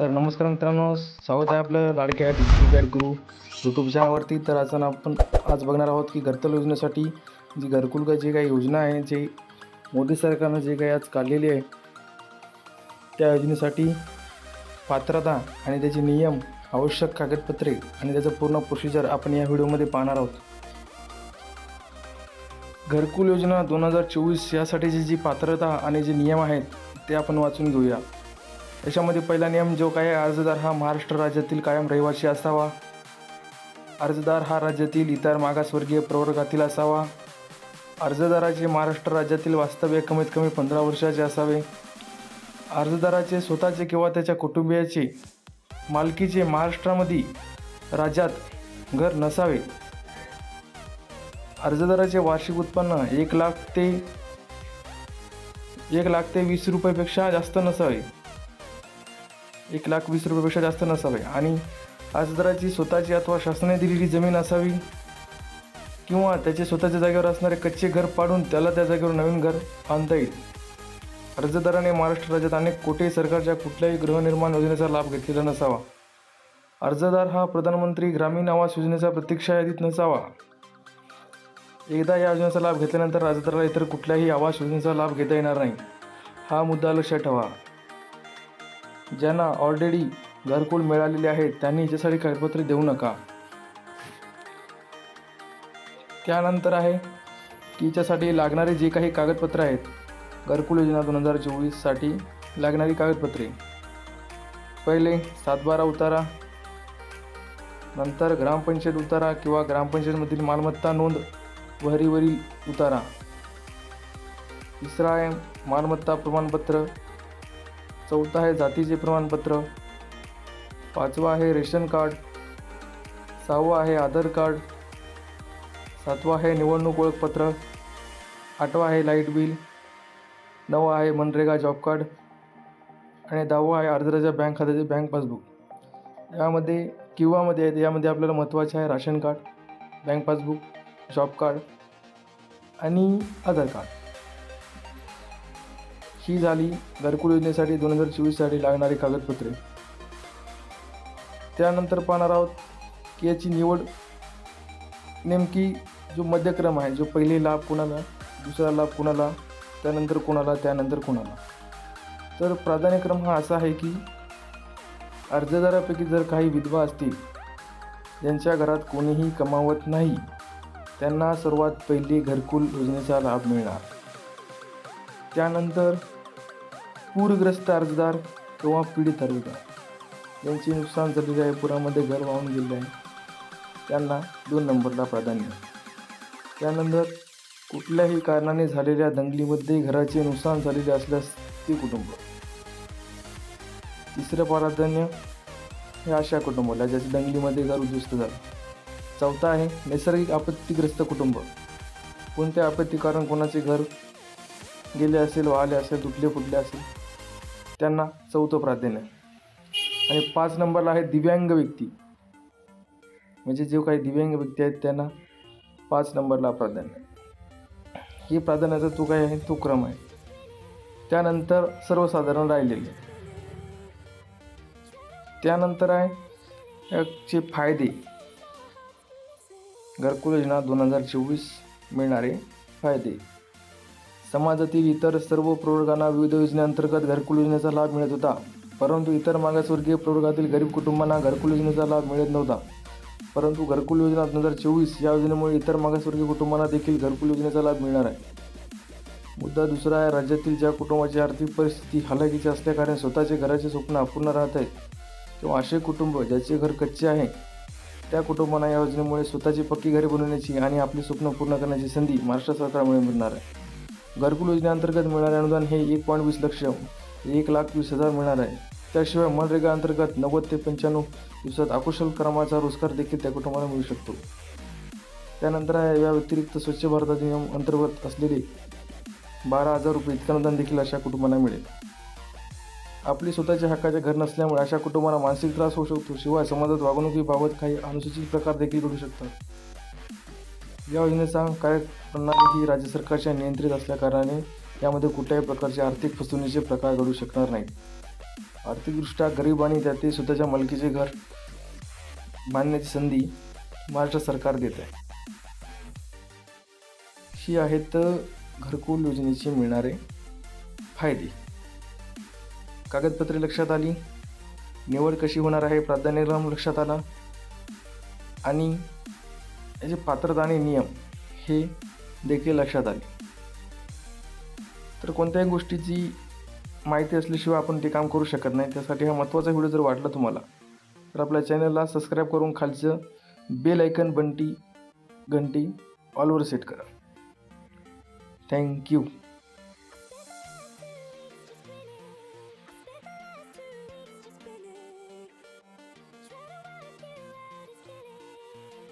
तर नमस्कार मित्रांनो स्वागत आहे आपलं लाडक्या डिजिटल गाईड गुरु यूट्यूब चॅनलवरती तर आज आपण आज बघणार आहोत की घरतल योजनेसाठी जी घरकुल का जी काही योजना आहे जे मोदी सरकारनं जे काही आज काढलेली आहे त्या योजनेसाठी पात्रता आणि त्याचे नियम आवश्यक कागदपत्रे आणि त्याचं पूर्ण प्रोसिजर आपण या व्हिडिओमध्ये पाहणार आहोत. घरकुल योजना दोन हजार चोवीस यासाठीची जी पात्रता आणि जे नियम आहेत ते आपण वाचून घेऊया. याच्यामध्ये पहिला नियम जो काय अर्जदार हा महाराष्ट्र राज्यातील कायम रहिवासी असावा. अर्जदार हा राज्यातील इतर मागासवर्गीय प्रवर्गातील असावा. अर्जदाराचे महाराष्ट्र राज्यातील वास्तव्य कमीत कमी पंधरा वर्षाचे असावे. अर्जदाराचे स्वतःचे किंवा त्याच्या कुटुंबियाचे मालकीचे महाराष्ट्रामध्ये राज्यात घर नसावे. अर्जदाराचे वार्षिक उत्पन्न एक लाख ते एक लाख ते वीस रुपयापेक्षा जास्त नसावे. एक लाख वीस रुपयापेक्षा जास्त नसावे. आणि अर्जदाराची स्वतःची अथवा शासनाने दिलेली जमीन असावी किंवा त्याचे स्वतःच्या जागेवर असणारे कच्चे घर पाडून त्याला त्या जागेवर नवीन घर बांधता येईल. अर्जदाराने महाराष्ट्र राज्यात अनेक कोटी सरकारच्या कुठल्याही गृहनिर्माण योजनेचा लाभ घेतलेला नसावा. अर्जदार हा प्रधानमंत्री ग्रामीण आवास योजनेचा प्रतीक्षा यादीत नसावा. एकदा या योजनेचा लाभ घेतल्यानंतर अर्जदाराला इतर कुठल्याही आवास योजनेचा लाभ घेता येणार नाही. हा मुद्दा लक्षात ठेवा. ज्यांना ऑलरेडी घरकुल मिळालेले आहेत त्यांनी याच्यासाठी कागदपत्रे देऊ नका. त्यानंतर आहे की याच्यासाठी लागणारे जे काही कागदपत्र आहेत घरकुल योजना दोन हजार चोवीससाठी लागणारी कागदपत्रे. पहिले सातबारा उतारा नंतर ग्रामपंचायत उतारा किंवा ग्रामपंचायतमधील मालमत्ता नोंद वहरीवरील उतारा. तिसरा आहे मालमत्ता प्रमाणपत्र चौथा आहे जातीचे प्रमाणपत्र. पाचवा आहे रेशन कार्ड. सहावा आहे आधार कार्ड. सातवा आहे निवडणूक ओळखपत्र. आठवा आहे लाइट बिल. नववा आहे मनरेगा जॉब कार्ड. आणि दहावा आहे अर्जदाराच्या बँक खात्याचे बँक पासबुक. यामध्ये किंवामध्ये आहेत यामध्ये आपल्याला महत्त्वाचे आहे ration card bank passbook job card आणि आधार कार्ड. ही झाली घरकुल योजनेसाठी दोन हजार चोवीससाठी लागणारी कागदपत्रे. त्यानंतर पाहणार आहोत की याची निवड नेमकी जो मध्यक्रम आहे जो पहिले लाभ कोणाला दुसरा लाभ कोणाला त्यानंतर कोणाला त्यानंतर कोणाला. तर प्राधान्यक्रम हा असा आहे की अर्जदारापैकी जर काही विधवा असतील ज्यांच्या घरात कोणीही कमावत नाही त्यांना सर्वात पहिले घरकुल योजनेचा लाभ मिळणार. त्यानंतर पूरग्रस्त अर्जदार किंवा पीडित अर्जदार. यांचे नुकसान झालेले आहे पुरामध्ये घर वाहून गेले आहे त्यांना दोन नंबरला प्राधान्य त्यानंतर कुठल्याही कारणाने झालेल्या दंगलीमध्ये घराचे नुकसान झालेले असल्यास ते कुटुंब. तिसरं प्राधान्य हे अशा कुटुंबाला ज्याच्या दंगलीमध्ये घर उद्ध्वस्त झालं. चौथा आहे नैसर्गिक आपत्तीग्रस्त कुटुंब. कोणत्या आपत्ती कारण कोणाचे घर गेले असेल वाहले असेल तुटले फुटले असेल त्यांना चौथं प्राधान्य. आणि पाच नंबरला आहे दिव्यांग व्यक्ती. म्हणजे जे काही दिव्यांग व्यक्ती आहेत त्यांना पाच नंबरला प्राधान्य. ही प्राधान्याचा तो काय आहे तो क्रम आहे. त्यानंतर सर्वसाधारण राहिलेले. त्यानंतर आहे याचे फायदे. घरकुल योजना दोन हजार चोवीस मिळणारे फायदे. समाजातील इतर सर्व प्रवर्गांना विविध योजनेअंतर्गत घरकुल योजनेचा लाभ मिळत होता. परंतु इतर मागासवर्गीय प्रवर्गातील गरीब कुटुंबांना घरकुल योजनेचा लाभ मिळत नव्हता. परंतु घरकुल योजना दोन हजार चोवीस या योजनेमुळे इतर मागासवर्गीय कुटुंबांना देखील घरकुल योजनेचा लाभ मिळणार आहे. मुद्दा दुसरा आहे राज्यातील ज्या कुटुंबाची आर्थिक परिस्थिती हलाखीची असल्याकारणे स्वतःचे घराचे स्वप्न अपूर्ण राहत आहे किंवा असे कुटुंब ज्याचे घर कच्चे आहे त्या कुटुंबांना या योजनेमुळे स्वतःची पक्की घरे बनवण्याची आणि आपली स्वप्न पूर्ण करण्याची संधी महाराष्ट्र सरकारमुळे मिळणार आहे. घरकुल योजनेअंतर्गत मिळणारे अनुदान हे एक पॉईंट वीस लक्ष एक लाख वीस हजार मिळणार आहे. त्याशिवाय मनरेगा अंतर्गत नव्वद ते पंच्याण्णव दिवसात अकुशल क्रमाचा रोजगार देखील त्या कुटुंबाला मिळू शकतो. त्यानंतर आहे या व्यतिरिक्त स्वच्छ भारत अधिनियम अंतर्गत असलेले बारा हजार रुपये इतकं अनुदान देखील अशा कुटुंबांना मिळेल. आपली स्वतःच्या हक्काचे घर नसल्यामुळे अशा कुटुंबांना मानसिक त्रास होऊ शकतो. शिवाय समाजात वागणुकीबाबत काही अनुसूचित प्रकार देखील घडू शकतात. या योजनेचा कार्यप्रणाली ही राज्य सरकारच्या नियंत्रित असल्याकारणाने यामध्ये कुठल्याही प्रकारचे आर्थिक फसवणुकीचे प्रकार घडू शकणार नाहीत. आर्थिकदृष्ट्या गरीब आणि त्यातील स्वतःच्या मालकीचे घर बांधण्याची संधी महाराष्ट्र सरकार देत आहे. ही आहेत घरकुल योजनेचे मिळणारे फायदे. कागदपत्रे लक्षात आली. निवड कशी होणार आहे? प्राधान्यक्रम लक्षात आला. आणि याचे पात्रता आणि नियम हे देखील लक्षात आले. तर कोणत्याही गोष्टीची माहिती असल्याशिवाय आपण ते काम करू शकत नाही. त्यासाठी हा महत्त्वाचा व्हिडिओ जर वाटला तुम्हाला तर आपल्या चॅनलला सबस्क्राईब करून खालचं बेल ऐकन बंटी घंटी ऑलवर सेट करा. थँक्यू.